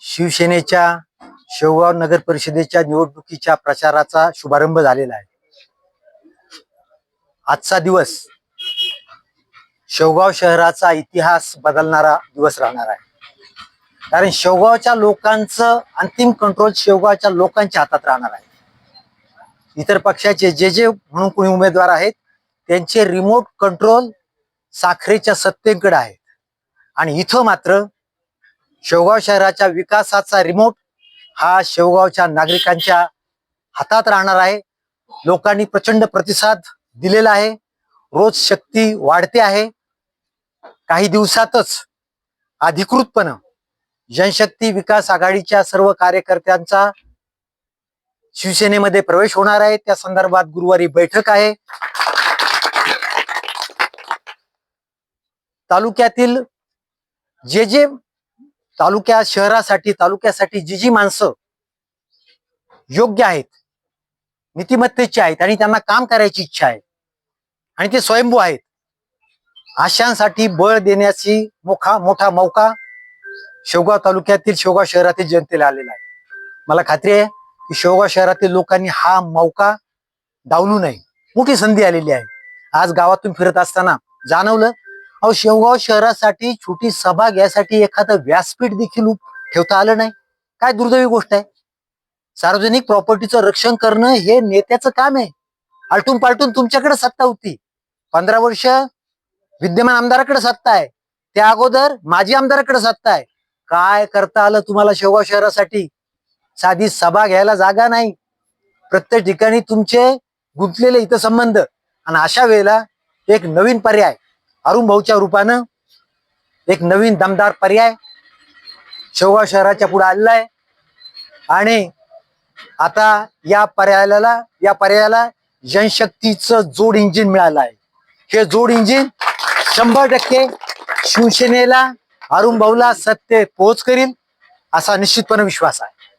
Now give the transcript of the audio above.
शिवसेनेच्या शेवगाव नगर परिषदेच्या निवडणुकीच्या प्रचाराचा शुभारंभ झालेला आहे. आजचा दिवस शेवगाव शहराचा इतिहास बदलणारा दिवस राहणार आहे. कारण शेवगावच्या लोकांचं अंतिम कंट्रोल शेवगावच्या लोकांच्या हातात राहणार आहे. इतर पक्षाचे जे जे म्हणून कोणी उमेदवार आहेत त्यांचे रिमोट कंट्रोल साखरेच्या सत्तेकडे आहे. आणि इथं मात्र शेवगाव शहराच्या विकासाचा रिमोट हा शेवगावच्या नागरिकांच्या हातात राहणार आहे. लोकांनी प्रचंड प्रतिसाद दिलेला आहे. रोज शक्ती वाढते आहे. काही दिवसातच अधिकृतपणे जनशक्ती विकास आघाडीच्या सर्व कार्यकर्त्यांचा शिवसेनेमध्ये प्रवेश होणार आहे. त्या संदर्भात गुरुवारी बैठक आहे. तालुक्यातील जे जे तालुक्या शहरासाठी तालुक्यासाठी जी जी माणसं योग्य आहेत नीतिमत्तेची आहेत आणि त्यांना काम करायची इच्छा आहे आणि ते स्वयंभू आहेत आशांसाठी बळ देण्याची मोठा मोठा मौका शेवगाव तालुक्यातील शेवगाव शहरातील जनतेला आलेला आहे. मला खात्री आहे की शेवगाव शहरातील लोकांनी हा मौका डावलू नये. मोठी संधी आलेली आहे. आज गावातून फिरत असताना जाणवलं अहो शेवगाव शहरासाठी छोटी सभा घ्यायसाठी एखादं व्यासपीठ देखील ठेवता आलं नाही. काय दुर्दैवी गोष्ट आहे? सार्वजनिक प्रॉपर्टीचं रक्षण करणं हे नेत्याचं काम आहे. आलटून पालटून तुमच्याकडे सत्ता होती. पंधरा वर्ष विद्यमान आमदाराकडे सत्ता आहे. त्या अगोदर माजी आमदाराकडे सत्ता आहे. काय करता आलं तुम्हाला शेवगाव शहरासाठी? साधी सभा घ्यायला जागा नाही. प्रत्येक ठिकाणी तुमचे गुंतलेले हितसंबंध. आणि अशा वेळेला एक नवीन पर्याय अरुण भाऊच्या रूपानं एक नवीन दमदार पर्याय शेवगाव शहराच्या पुढे आलेला आहे. आणि आता या पर्यायाला या पर्यायाला जनशक्तीचं जोड इंजिन मिळालं आहे. हे जोड इंजिन शंभर टक्के शिवसेनेला अरुण भाऊला सत्य पोहोच करील असा निश्चितपणे विश्वास आहे.